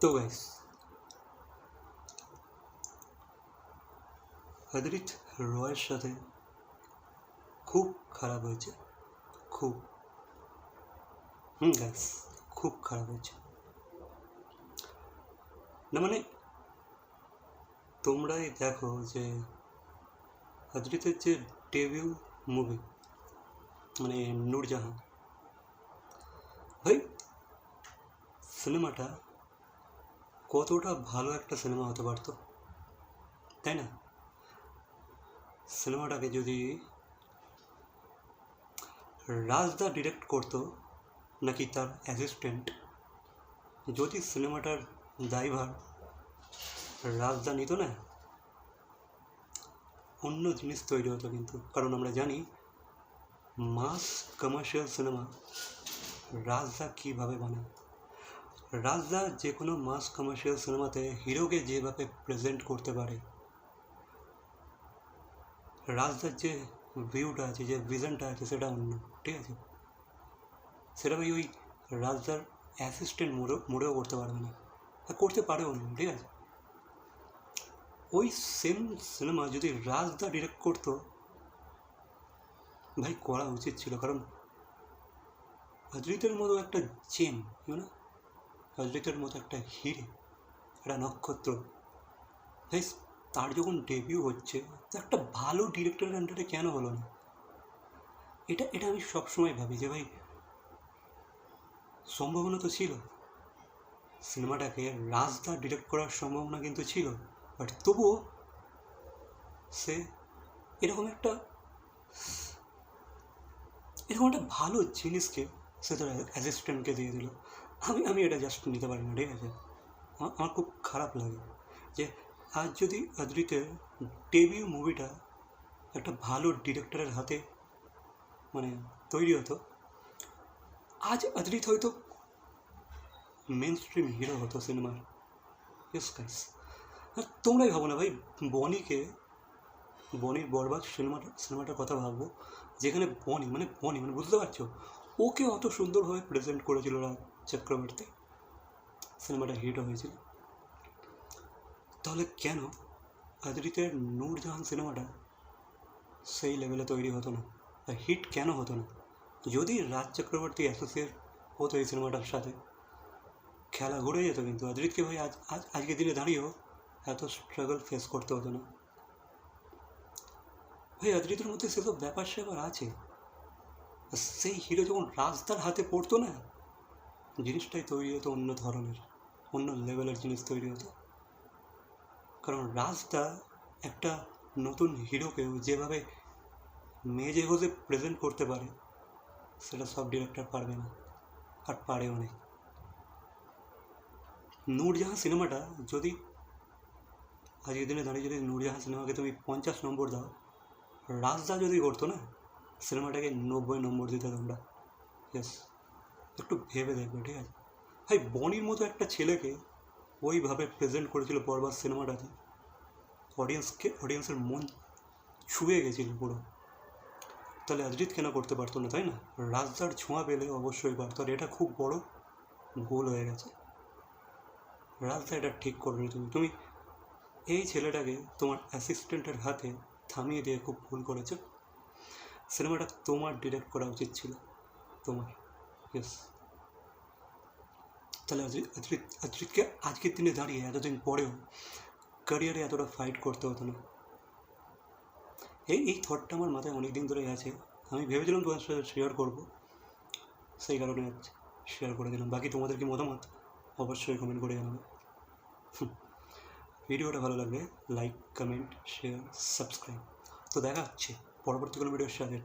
তো গাইস অদিত রয়ের সাথে খুব খারাপ হয়েছে। খুব। হুম গাইস খুব খারাপ হয়েছে। না মানে তোমরাই দেখো যে অদ্রিতের যে ডেবিউ মুভি মানে নূরজাহান, ভাই সিনেমাটা কতটা ভালো একটা সিনেমা হতে পারতো? তাই না? সিনেমাটাকে যদি রাজদা ডিরেক্ট করতো, নাকি তার অ্যাসিস্ট্যান্ট যদি সিনেমাটার দায়ভার রাজদা নিত না, অন্য জিনিস তৈরি হতো কিন্তু। কারণ আমরা জানি মাস কমার্শিয়াল সিনেমা রাজদা কীভাবে বানায়? রাজদা যে কোনো মাস কমার্শিয়াল সিনেমাতে হিরোকে যেভাবে প্রেজেন্ট করতে পারে। রাজদার যে ভিউটা আছে, যে ভিজনটা আছে, সেটা অন্য, ঠিক আছে? সেটা ভাই ওই রাজদার অ্যাসিস্ট্যান্ট মোড়েও মোড়েও করতে পারবে না। করতে পারেও না ঠিক আছে? ওই সেম সিনেমা যদি রাজদা ডিরেক্ট করতো, ভাই, করা উচিত ছিল। কারণ অদ্রিতের মতো একটা জেম না অদ্রিতের মতো একটা হিরে, একটা নক্ষত্র। তার যখন ডেবিউ হচ্ছে একটা ভালো ডিরেক্টরের আন্ডারে কেন হলো না? এটা এটা আমি সবসময় ভাবি যে ভাই, সম্ভাবনা তো ছিল। সিনেমাটাকে রাজদা ডিরেক্ট করার সম্ভাবনা কিন্তু ছিল বাট তবুও সে এরকম একটা এরকম একটা ভালো জিনিসকে সে তার অ্যাসিস্ট্যান্টকে দিয়ে দিল। আমি আমি এটা জাস্ট নিতে পারি না ঠিক আছে? আমার খুব খারাপ লাগে যে আজ যদি অদ্রিতের ডেবিউ মুভিটা একটা ভালো ডিরেক্টরের হাতে মানে তৈরি হতো, আজ অদ্রিত হয়তো মেন স্ট্রিম হিরো হতো সিনেমার ইয়েস গাইস আর তোমরাই ভাবো না ভাই, বনিকে, বনির বরবাদ সিনেমাটা সিনেমাটার কথা ভাববো, যেখানে বনি মানে বনি মানে বুঝতে পারছ? ওকে অত সুন্দরভাবে প্রেজেন্ট করেছিল রাজ চক্রবর্তী সিনেমাটা হিটও হয়েছিল। তাহলে কেন আদরিতের নূরজাহান সিনেমাটা সেই লেভেলে তৈরি হতো না? বা হিট কেন হতো না? যদি রাজ চক্রবর্তী অ্যাসোসিয়েট হতো এই সিনেমাটার সাথে, খেলা ঘুরে যেত কিন্তু। আদরিতকে ভাই আজ আজ, আজকের দিনে দাঁড়িয়েও এত স্ট্রাগল ফেস করতে হতো না। ভাই আদরিতের মধ্যে সেসব ব্যাপার স্যাপার আছে? আর সেই হিরো যখন রাজদার হাতে পড়তো না জিনিসটাই তৈরি হতো অন্য ধরনের, অন্য লেভেলের জিনিস তৈরি হতো। কারণ রাজদা একটা নতুন হিরোকেও যেভাবে মেজে ঘষে প্রেজেন্ট করতে পারে, সেটা সব ডিরেক্টর পারবে না, আর পারেও নেই নূরজাহান সিনেমাটা যদি আজকের দিনে দাঁড়িয়ে যদি নূরজাহান সিনেমাকে তুমি পঞ্চাশ নম্বর দাও, রাজদা যদি করতো না, সিনেমাটাকে নব্বই নম্বর দিতে তোমরা। ইয়েস একটু ভেবে দেখবে, ঠিক আছে? ভাই, বনির মতো একটা ছেলেকে ওইভাবে প্রেজেন্ট করেছিল বরবাদ সিনেমাটাতে। অডিয়েন্সকে অডিয়েন্সের মন ছুঁয়ে গেছিল পুরো। তাহলে অজিত কেন করতে পারতো না, তাই না? রাজদার ছোঁয়া পেলে অবশ্যই পারতো, আর এটা খুব বড় ভুল হয়ে গেছে। রাজদা এটা ঠিক করবে তুমি। তুমি এই ছেলেটাকে তোমার অ্যাসিস্ট্যান্টের হাতে থামিয়ে দিয়ে খুব ভুল করেছ। সিনেমাটা তোমার ডিরেক্ট করা উচিত ছিল, তোমার। ইয়েস তাহলে অজিতকে আজকের দিনে দাঁড়িয়ে এতদিন পরেও ক্যারিয়ারে এতটা ফাইট করতে হতো না। এই এই থটটা আমার মাথায় অনেক দিন ধরেই আছে। আমি ভেবেছিলাম তোমার সাথে শেয়ার করব। সেই কারণে আজ শেয়ার করে দিলাম। বাকি তোমাদের কি মতামত? অবশ্যই কমেন্ট করে জানাবে। ভিডিওটা ভালো লাগলে লাইক কমেন্ট শেয়ার সাবস্ক্রাইব তো দেখা হচ্ছে। পরবর্তী কোনো ভিডিওর সাথে।